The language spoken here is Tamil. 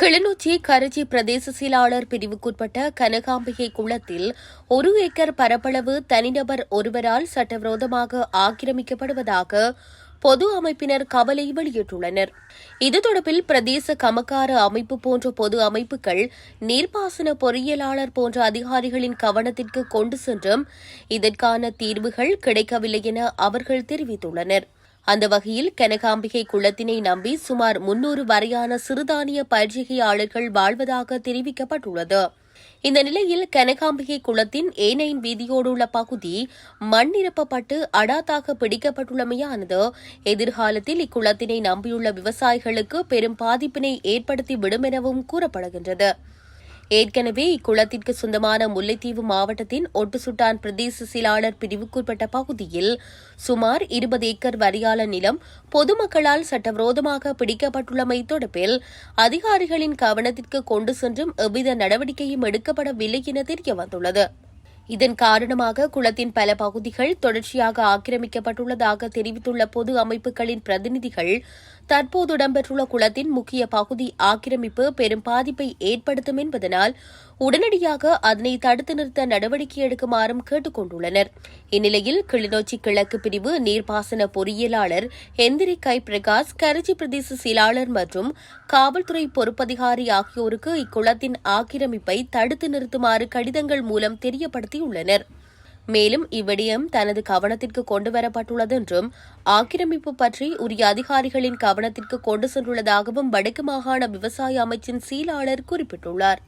கிளிநொச்சி கரச்சி பிரதேச செயலாளர் பிரிவுக்குட்பட்ட கனகாம்பிகை குளத்தில் ஒரு ஏக்கர் பரப்பளவு தனிநபர் ஒருவரால் சட்டவிரோதமாக ஆக்கிரமிக்கப்படுவதாக பொது அமைப்பினர் கவலை வெளியிட்டுள்ளனர். இது தொடர்பில் பிரதேச கமக்கார அமைப்பு போன்ற பொது அமைப்புகள் நீர்ப்பாசன பொறியியலாளர் போன்ற அதிகாரிகளின் கவனத்திற்கு கொண்டு சென்றும் இதற்கான தீர்வுகள் கிடைக்கவில்லை என அவர்கள் தெரிவித்துள்ளனர். அந்த வகையில் கனகாம்பிகை குளத்தினை நம்பி சுமார் முன்னூறு வரையான சிறுதானிய பயிற்சிகையாளர்கள் வாழ்வதாக தெரிவிக்கப்பட்டுள்ளது. இந்த நிலையில் கனகாம்பிகை குளத்தின் ஏனையின் வீதியோடுள்ள பகுதி மண் நிரப்பப்பட்டு அடாத்தாக பிடிக்கப்பட்டுள்ளமையானது. எதிர்காலத்தில் இக்குளத்தினை நம்பியுள்ள விவசாயிகளுக்கு பெரும் பாதிப்பினை ஏற்படுத்திவிடும் எனவும் கூறப்படுகின்றது. ஏற்கனவே இக்குளத்திற்கு சொந்தமான முல்லைத்தீவு மாவட்டத்தின் ஒட்டுசுட்டான் பிரதேச செயலாளர் பிரிவுக்குட்பட்ட பகுதியில் சுமார் இருபது ஏக்கர் வரியாள நிலம் பொதுமக்களால் சட்டவிரோதமாக பிடிக்கப்பட்டுள்ளமை தொடர்பில் அதிகாரிகளின் கவனத்திற்கு கொண்டு சென்றும் எவ்வித நடவடிக்கையும் எடுக்கப்படவில்லை என தெரியவந்துள்ளது. இதன் காரணமாக குளத்தின் பல பகுதிகள் தொடர்ச்சியாக ஆக்கிரமிக்கப்பட்டுள்ளதாக தெரிவித்துள்ள பொது அமைப்புகளின் பிரதிநிதிகள் தற்போது இடம்பெற்றுள்ள குளத்தின் முக்கிய பகுதி ஆக்கிரமிப்பு பெரும் பாதிப்பை ஏற்படுத்தும் என்பதனால் உடனடியாக அதனை தடுத்து நிறுத்த நடவடிக்கை எடுக்குமாறும் கேட்டுக் கொண்டுள்ளனர் இந்நிலையில் கிளிநொச்சி கிழக்கு பிரிவு நீர்ப்பாசன பொறியியலாளர் எந்திரி கை பிரகாஷ் கருச்சி பிரதேச செயலாளர் மற்றும் காவல்துறை பொறுப்பதிகாரி ஆகியோருக்கு இக்குளத்தின் ஆக்கிரமிப்பை தடுத்து நிறுத்துமாறு கடிதங்கள் மூலம் தெரியப்படுத்தியுள்ளனர் மேலும் இவ்விடயம் தனது கவனத்திற்கு கொண்டுவரப்பட்டுள்ளது என்றும் ஆக்கிரமிப்பு பற்றி உரிய அதிகாரிகளின் கவனத்திற்கு கொண்டு சென்றுள்ளதாகவும் வடக்கு மாகாண விவசாய அமைச்சின் சீலாளர் குறிப்பிட்டுள்ளார்.